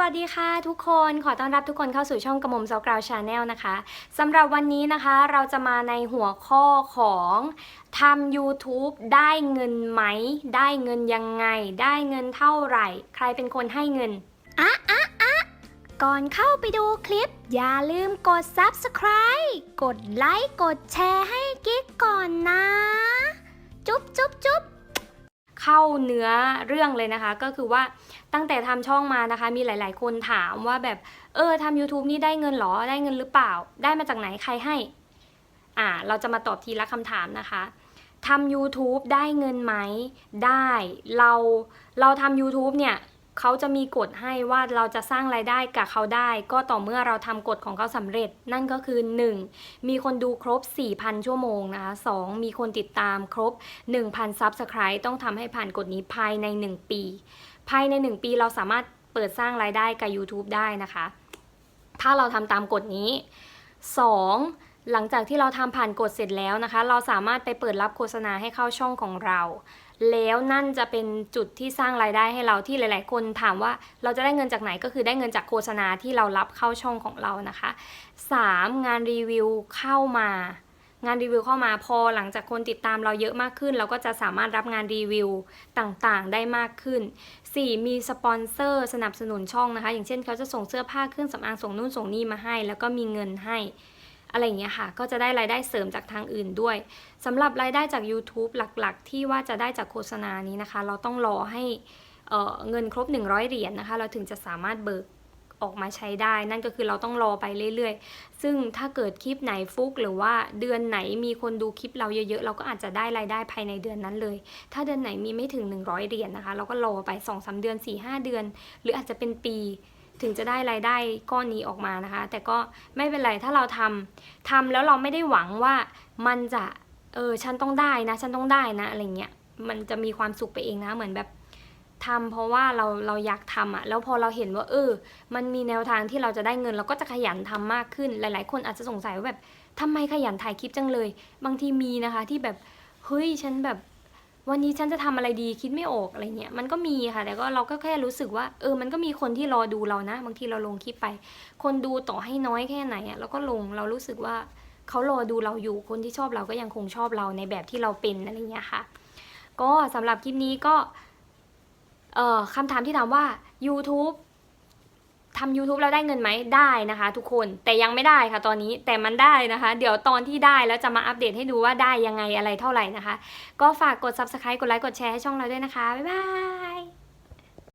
วัสดีค่ะทุกคนขอต้อนรับทุกคนเข้าสู่ช่องกระมมเซากราวชาแนลนะคะสำหรับวันนี้นะคะเราจะมาในหัวข้อของทำ YouTube ได้เงินไหม ได้เงินยังไง ได้เงินเท่าไหร่ ใครเป็นคนให้เงินอะอะอะก่อนเข้าไปดูคลิป อย่าลืมกด Subscribe กดไลค์กดแชร์ให้ เนื้อเรื่องเลยนะคะ ก็คือว่าตั้งแต่ทำช่องมานะคะ มีหลาย ๆ คนถามว่าแบบเออทำ YouTube นี่ได้เงินหรอได้เงินหรือเปล่า ได้มาจากไหนใครให้อ่าเราจะมาตอบทีละคำถามนะคะทำ YouTube ได้เงินไหม ได้ เรา เราทำ YouTube เนี่ย เขาจะมีกฎให้ว่าเราจะสร้างรายได้กับเขาได้ ก็ต่อเมื่อเราทำกฎของเขาสำเร็จ นั่นก็คือ 1. มีคนดูครบ 4,000 ชั่วโมงนะคะ 2. มีคนติดตามครบ 1,000 Subscribe ต้องทำให้ผ่านกฎนี้ภายใน 1 ปี ภายใน 1 ปีเราสามารถเปิดสร้างรายได้กับ YouTube ได้นะคะ ถ้าเราทำตามกฎนี้ 2. หลังจากที่เราทำผ่านกฎเสร็จแล้วนะคะ เราสามารถไปเปิดรับโฆษณาให้เข้าช่องของเรา แล้วนั่นจะเป็นจุดที่สร้างรายได้ให้เราที่หลาย ๆ คนถามว่าเราจะได้เงินจากไหนก็คือได้เงินจากโฆษณาที่เรารับเข้าช่องของเรานะคะ 3. งานรีวิวเข้ามางานรีวิวเข้ามาพอหลังจากคนติดตามเราเยอะมากขึ้น เราก็จะสามารถรับงานรีวิวต่างๆ ได้มากขึ้น 4. มีสปอนเซอร์สนับสนุนช่องนะคะ อย่างเช่นเขาจะส่งเสื้อผ้าเครื่องสำอางส่งนู่นส่งนี่มาให้ แล้วก็มีเงินให้ อะไรเงี้ยค่ะ ก็จะได้รายได้เสริมจากทางอื่นด้วยสำหรับรายได้จาก YouTube หลักๆ ที่ว่าจะได้จากโฆษณานี้นะคะ เราต้องรอให้เอ่อเงินครบ 100 เหรียญนะคะ เราถึงจะสามารถเบิกออกมาใช้ได้ นั่นก็คือเราต้องรอไปเรื่อยๆ ซึ่งถ้าเกิดคลิปไหนฟุกหรือว่าเดือนไหนมีคนดูคลิปเราเยอะๆ เราก็อาจจะได้รายได้ภายในเดือนนั้นเลย ถ้าเดือนไหนมีไม่ถึง 100 เหรียญนะคะ เราก็รอไป2อสเดือน 4-5 เดือน หรืออาจจะเป็นปี ถึงจะได้รายได้ก้อนนี้ออกมานะคะ แต่ก็ไม่เป็นไรถ้าเราทำทำแล้วเราไม่ได้หวังว่ามันจะเออฉันต้องได้นะ ฉันต้องได้นะอะไรเงี้ยมันจะมีความสุขไปเองนะเหมือนแบบทำเพราะว่าเราเราอยากทำอะแล้วพอเราเห็นว่า เออ มันมีแนวทางที่เราจะได้เงิน เราก็จะขยันทำมากขึ้น หลาย ๆ คนอาจจะสงสัยว่าแบบทำไมขยันถ่ายคลิปจังเลย บางทีมีนะคะที่แบบเฮ้ยฉันแบบ วันนี้ฉันจะทำอะไรดีคิดไม่ออกอะไรเงี้ยมันก็มีค่ะ แต่ก็เราก็แค่รู้สึกว่า เออมันก็มีคนที่รอดูเรานะ บางทีเราลงคลิปไป คนดูต่อให้น้อยแค่ไหนอะเราก็ลงเรารู้สึกว่าเขารอดูเราอยู่คนที่ชอบเราก็ยังคงชอบเราในแบบที่เราเป็นอะไรเงี้ยค่ะ ก็สำหรับคลิปนี้ก็เอ่อคำถามที่ถามว่า YouTube ทำ YouTube แล้วได้เงินไหมได้นะคะ ทุกคนแต่ยังไม่ได้ค่ะตอนนี้แต่มันได้นะคะ เดี๋ยวตอนที่ได้แล้วจะมาอัปเดตให้ดูว่าได้ยังไงอะไรเท่าไหร่นะคะ ก็ฝากกด Subscribe กดไลค์กดแชร์ให้ช่องเราด้วยนะคะ บ๊ายบาย